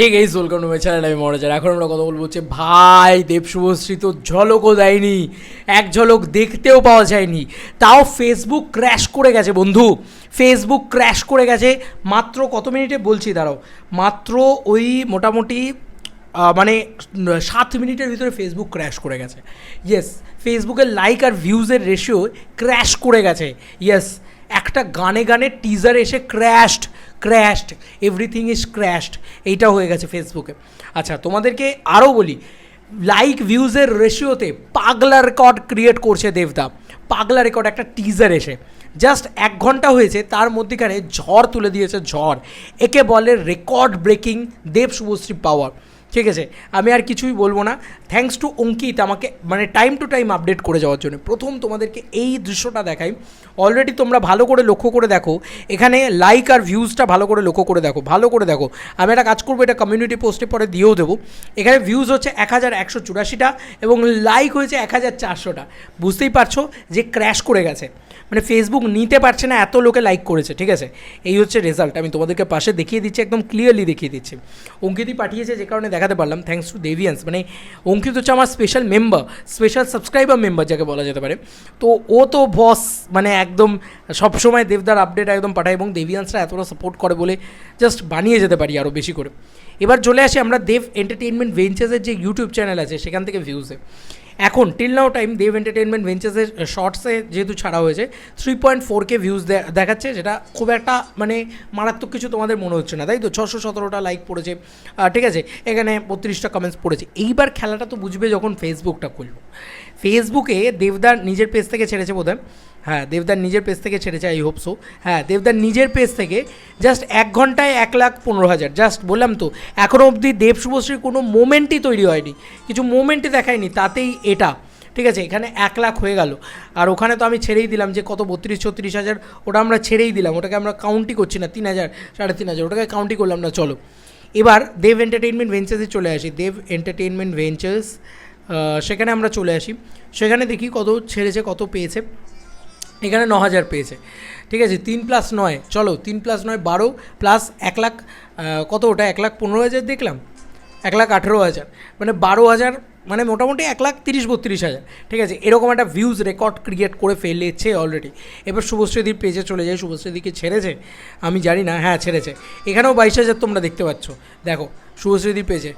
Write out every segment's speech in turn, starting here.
Hey guys welcome to my channel আমি মরাজার এখন আমরা কথা বলব হচ্ছে ভাই দেব শুভশ্রী তো ঝলকও দেয়নি, এক ঝলক দেখতেও পাওয়া যায়নি, তাও ফেসবুক ক্র্যাশ করে গেছে বন্ধু ফেসবুক ক্র্যাশ করে গেছে, মাত্র কত মিনিটে বলছি দাঁড়াও, মাত্র ওই মোটামুটি মানে সাত মিনিটের ভিতরে ফেসবুক ক্র্যাশ করে গেছে ইয়েস ফেসবুকের লাইক আর ভিউজের রেশিও ক্র্যাশ করে গেছে ইয়েস একটা গানে গানে টিজার এসে crashed crashed everything is crashed এইটা হয়ে গেছে ফেসবুকে আচ্ছা তোমাদেরকে আরও বলি লাইক ভিউজের রেশিওতে পাগলা রেকর্ড ক্রিয়েট করছে দেবদা। পাগলা রেকর্ড একটা টিজার এসে। জাস্ট এক ঘণ্টা হয়েছে, তার মধ্যেখানে ঝড় তুলে দিয়েছে ঝড়। একে বলে record breaking Dev Subhashree power. ঠিক আছে, আমি আর কিছুই বলব না। থ্যাংকস টু অঙ্কিত আমাকে মানে টাইম টু টাইম আপডেট করে যাওয়ার জন্য। প্রথম তোমাদেরকে এই দৃশ্যটা দেখাই। অলরেডি তোমরা ভালো করে লক্ষ্য করে দেখো। এখানে লাইক আর ভিউজটা ভালো করে লক্ষ্য করে দেখো। ভালো করে দেখো। আমি একটা কাজ করব, এটা কমিউনিটি পোস্টে পরে দিয়েও দেবো। এখানে ভিউজ হচ্ছে এক হাজার একশো চুরাশিটা এবং লাইক হয়েছে এক হাজার চারশোটা। বুঝতেই পারছ যে ক্র্যাশ করে গেছে। মানে ফেসবুক নিতে পারছে না, এত লোকে লাইক করেছে, ঠিক আছে? এই হচ্ছে রেজাল্ট আমি তোমাদেরকে পাশে দেখিয়ে দিচ্ছি, একদম ক্লিয়ারলি দেখিয়ে দিচ্ছি। অঙ্কিতই পাঠিয়েছে যে কারণে দেখাতে পারলাম থ্যাংকস টু দেভিয়ান্স মানে অঙ্কিত হচ্ছে আমার special member special subscriber member যাকে বলা যেতে পারে। তো ও তো বস মানে একদম সবসময় দেবদার আপডেট একদম পাঠায় এবং দেভিয়ান্সরা এতটা সাপোর্ট করে বলে জাস্ট বানিয়ে যেতে পারি আরও বেশি করে। এবার চলে আসি আমরা দেব এন্টারটেনমেন্ট ভেঞ্চার্সের যে ইউটিউব চ্যানেল আছে, সেখান থেকে ভিউজে এখন till now time Dev entertainment ভেঞ্চার্সের শর্টসে যেহেতু ছাড়া হয়েছে three point four K views দেখাচ্ছে, যেটা খুব একটা মানে মারাত্মক কিছু তোমাদের মনে হচ্ছে না, তাই তো? ছশো সতেরোটা লাইক পড়েছে। ঠিক আছে? এখানে বত্রিশটা কমেন্টস পড়েছে। এইবার খেলাটা তো বুঝবে যখন ফেসবুকটা খুলবো। ফেসবুকে দেবদার নিজের পেজ থেকে ছেড়েছে বোধ হ্যাঁ দেবদার নিজের পেজ থেকে ছেড়েছে আই হোপ সো হ্যাঁ দেবদার নিজের পেজ থেকে জাস্ট এক ঘন্টায় এক লাখ পনেরো হাজার জাস্ট বললাম তো এখনও অবধি দেব শুভশ্রীর কোনো মোমেন্টই তৈরি হয়নি, কিছু মোমেন্টই দেখায়নি, তাতেই এটা, ঠিক আছে, এখানে এক লাখ হয়ে গেল। আর ওখানে তো আমি ছেড়েই দিলাম যে কত বত্রিশ, ছত্রিশ হাজার, ওটা আমরা ছেড়েই দিলাম, ওটাকে আমরা কাউন্টই করছি না, তিন হাজার, সাড়ে তিন হাজার, ওটাকে কাউন্টই করলাম না, চলো। এবার দেব এন্টারটেইনমেন্ট ভেঞ্চার্সে চলে আসি, দেব এন্টারটেইনমেন্ট ভেঞ্চার্স সেখানে আমরা চলে আসি, সেখানে দেখি কত ছেড়েছে, কত পেয়েছে। এখানে ন হাজার পেয়েছে। ঠিক আছে, তিন প্লাস নয়, চলো তিন প্লাস নয় বারো প্লাস এক লাখ কত ওটা? এক লাখ পনেরো হাজার দেখলাম? এক লাখ আঠেরো হাজার। মানে বারো হাজার মানে মোটামুটি এক লাখ তিরিশ বত্রিশ হাজার। ঠিক আছে, এরকম একটা ভিউজ রেকর্ড ক্রিয়েট করে ফেলেছে অলরেডি এবার শুভশ্রীদির পেজে চলে যায় শুভশ্রীদিকে ছেড়েছে? আমি জানি না হ্যাঁ ছেড়েছে। এখানেও বাইশ হাজার তোমরা দেখতে পাচ্ছ। দেখো শুভশ্রীদির পেজে।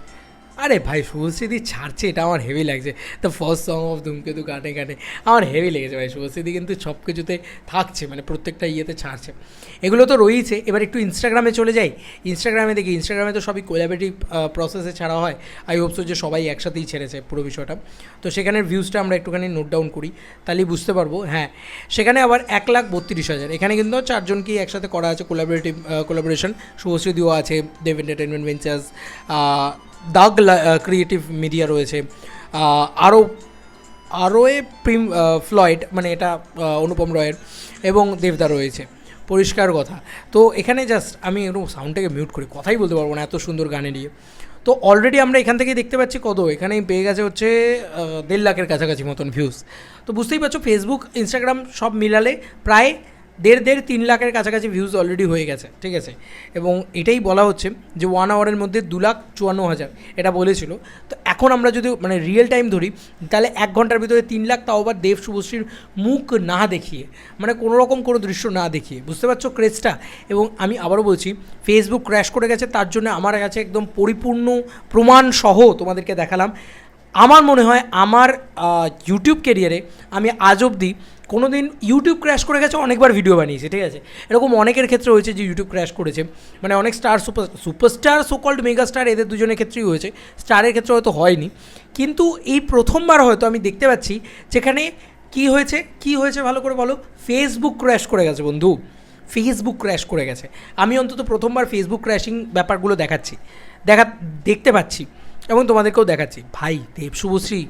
আরে ভাই, শুভশ্রীদি ছাড়ছে, এটা আমার হেভি লাগছে। দ্য ফার্স্ট সং অফ ধূমকেতু গানে গানে আমার হেভি লেগেছে ভাই। শুভশ্রীদি কিন্তু সব কিছুতে থাকছে মানে প্রত্যেকটা ইয়েতে ছাড়ছে। এগুলো তো রয়েছে, এবার একটু ইনস্টাগ্রামে চলে যাই। ইনস্টাগ্রামে দেখি ইনস্টাগ্রামে তো সবই কোলাবেটিভ প্রসেসে ছাড়া হয়। আই হোপসো যে সবাই একসাথেই ছেড়েছে পুরো বিষয়টা। তো সেখানের ভিউজটা আমরা একটুখানি নোট ডাউন করি, তাহলেই বুঝতে পারব হ্যাঁ। সেখানে আবার এক লাখ বত্রিশ হাজার। এখানে কিন্তু চারজনকেই একসাথে করা আছে কোলাবোরেটিভ কোলাবোরেশন শুভশ্রী দিও আছে Dev entertainment ventures Daag creative media রয়েছে। আরও আরও প্রিম ফ্লয়েড মানে এটা অনুপম রয়ের এবং দেবদা রয়েছে। পরিষ্কার কথা। তো এখানে জাস্ট আমি একটু সাউন্ডটাকে মিউট করি, কথাই বলতে পারব না এত সুন্দর গানে নিয়ে। তো অলরেডি আমরা এখান থেকে দেখতে পাচ্ছি কত। এখানে পেয়ে গেছে হচ্ছে দেড় লাখের কাছাকাছি মতন ভিউজ তো বুঝতেই পারছ ফেসবুক ইনস্টাগ্রাম সব মিলালে প্রায় দেড় দেড় তিন লাখের কাছাকাছি ভিউজ অলরেডি হয়ে গেছে, ঠিক আছে? এবং এটাই বলা হচ্ছে যে ওয়ান আওয়ারের মধ্যে দু লাখ চুয়ান্ন হাজার, এটা বলেছিল। তো এখন আমরা যদি মানে রিয়েল টাইম ধরি, তাহলে এক ঘণ্টার ভিতরে তিন লাখ তাও আবার দেব শুভশ্রীর মুখ না দেখিয়ে মানে কোনো রকম কোনো দৃশ্য না দেখিয়ে, বুঝতে পারছ ক্রেজটা এবং আমি আবারও বলছি ফেসবুক ক্র্যাশ করে গেছে, তার জন্য আমার কাছে একদম পরিপূর্ণ প্রমাণ সহ তোমাদেরকে দেখালাম। আমার মনে হয় আমার ইউটিউব কেরিয়ারে আমি আজ অবধি কোনো দিন ইউটিউব ক্র্যাশ করে গেছে, অনেকবার ভিডিও বানিয়েছি, ঠিক আছে? এরকম অনেকের ক্ষেত্রে হয়েছে যে ইউটিউব ক্র্যাশ করেছে। মানে অনেক star super superstar so called mega star এদের দুজনের ক্ষেত্রেই হয়েছে। স্টারের ক্ষেত্রে হয়তো হয়নি। কিন্তু এই প্রথমবার হয়তো আমি দেখতে পাচ্ছি যেখানে কি হয়েছে কি হয়েছে ভালো করে বলো? ফেসবুক ক্র্যাশ করে গেছে বন্ধু। ফেসবুক ক্র্যাশ করে গেছে। আমি অন্তত প্রথমবার ফেসবুক ক্র্যাশিং ব্যাপারগুলো দেখাচ্ছি। দেখা, দেখতে পাচ্ছি। এবং তোমাদেরকেও দেখাচ্ছি। ভাই দেব শুভশ্রী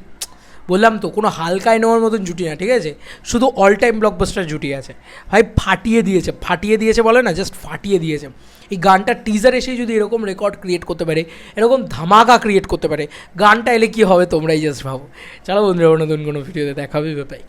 বললাম তো, কোনো হালকায় নেওয়ার মতন জুটি না, ঠিক আছে? শুধু অল টাইম ব্লকবাস্টার জুটি আছে। ভাই, ফাটিয়ে দিয়েছে ফাটিয়ে দিয়েছে বলে না জাস্ট ফাটিয়ে দিয়েছে। এই গানটা টিজার এসেই যদি এরকম রেকর্ড ক্রিয়েট করতে পারে, এরকম ধামাকা ক্রিয়েট করতে পারে, গানটা এলে কী হবে তোমরাই জাস্ট ভাবো। চলো বন্ধুরা নতুন কোনো ভিডিওতে দেখাবে ব্যাপারে